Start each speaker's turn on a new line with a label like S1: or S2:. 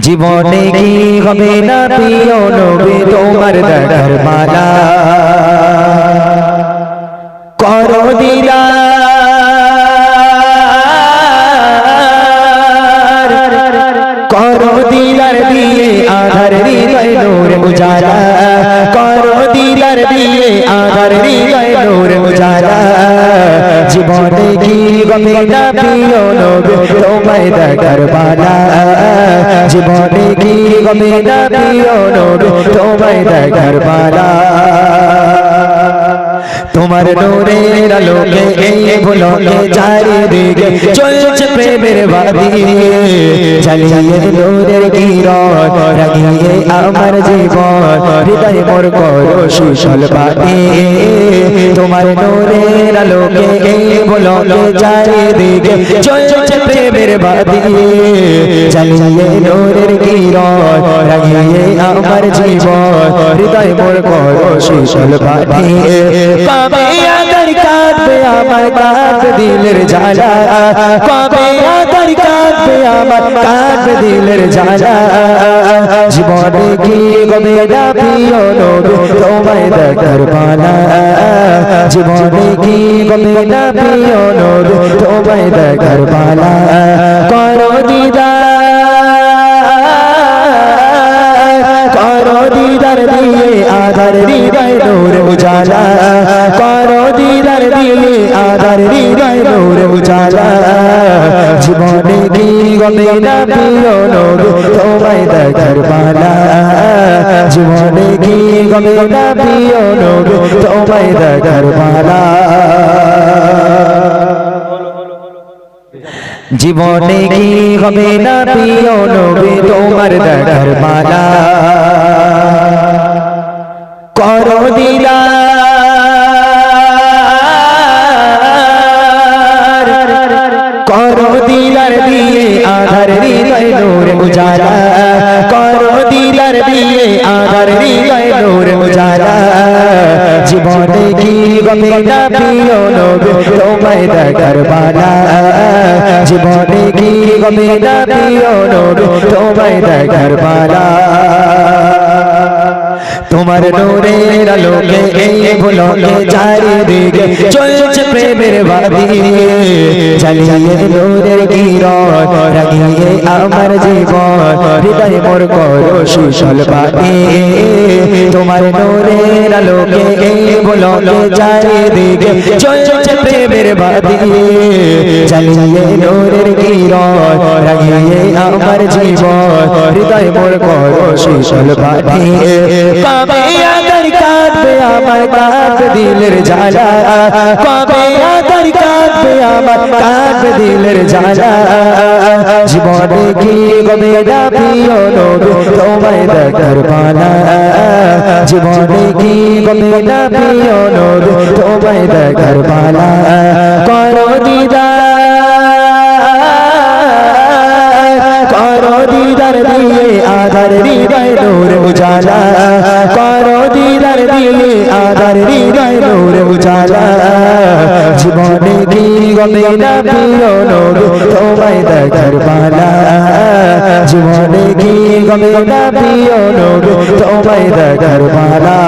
S1: জীবনে কি হবে না প্রিয় নবী তোমার দেখার মালা করো দিলা। করো দিলার দিয়ে আধার হৃদয় নূর উজালা। করো দিলার দিয়ে আধার কি হবে না প্রিয় নবী তোমায় দেখার পালা জীবনে কি হবে না প্রিয় নবী তোমায় দেখার মালা তোমার নূরের আলোকে এই ভুলকে চারিদিকে চলছে প্রেমের বাদি চালিয়ে নূরের কিরণ রাগিয়ে আমার জীবন। হৃদয় মোর করো সুশল বাদি তোমার নূরের আলোকে এই ভুলকে চারিদিকে চলছে প্রেমের বাদি। চালিয়ে নূরের কিরণ রাগিয়ে আমার জীবন। হৃদয় মোর করো সুশল বাদি কবে আদর কাঁদবে আমার কাঁদবে দিলের জ্বালা কবে আদর কাঁদবে আমার কাঁদবে দিলের জ্বালা জীবনে কি কবে না প্রিয় নবী, তোমায় দেখার পালা। জীবনে কি কবে না নবী? তোমায় দেখার পালা করো দিদা করো দিদার দিয়ে আধার হৃদয় নূর উজালা। করো দিদার দিয়ে আধার হৃদয় নূর উজালা। জীবনে কি গবে না নবী? তোমায় দেখার পালা জীবনে কি নবী? তোমায় দেখার পালা। জীবনে কি হবে না প্রিয় নবী? তোমার দেখার মালা করো দিলা। করো দিলার দিয়ে আধার উজালা জীবনে কি হবে না প্রিয় নবী তোমায় দেখার বালা জীবনে কি না প্রিয় নবী তোমায় দেখার বালা তোমার নূরের আলোকে এই ভুলোকে চারিদিকে চলছে প্রেমের বাদি চালিয়ে নূরের কিরণ রাগিয়ে আমার জীবন। হৃদয় মোর করো সুশল বাদি তোমার নূরের আলোকে এই ভুলোকে চারিদিকে চলছে প্রেমের বাদি চালিয়ে নূরের কিরণ রাগিয়ে আমার জীবন। হৃদয় মোর করো সুশল বাদি কবে আদর কাঁদবে আমার কাঁদবে দিলের জ্বালা কবে আদর কাঁদবে আমার কাঁদবে দিলের জ্বালা জীবনে কি না প্রিয় নবী তোমায় দেখার পালা। জীবনে কি গবে না নবী তোমায় দেখার পালা। করো দিদা করো দিদার দিয়ে আধার নূর উজালা। দিদার দিলে, আদার হৃদয় নূরে উজালা। জীবনে কি গবে না নবী, তোমায় দেখার পালা। জীবনে কি গবে না নবী, তোমায় দেখার পালা।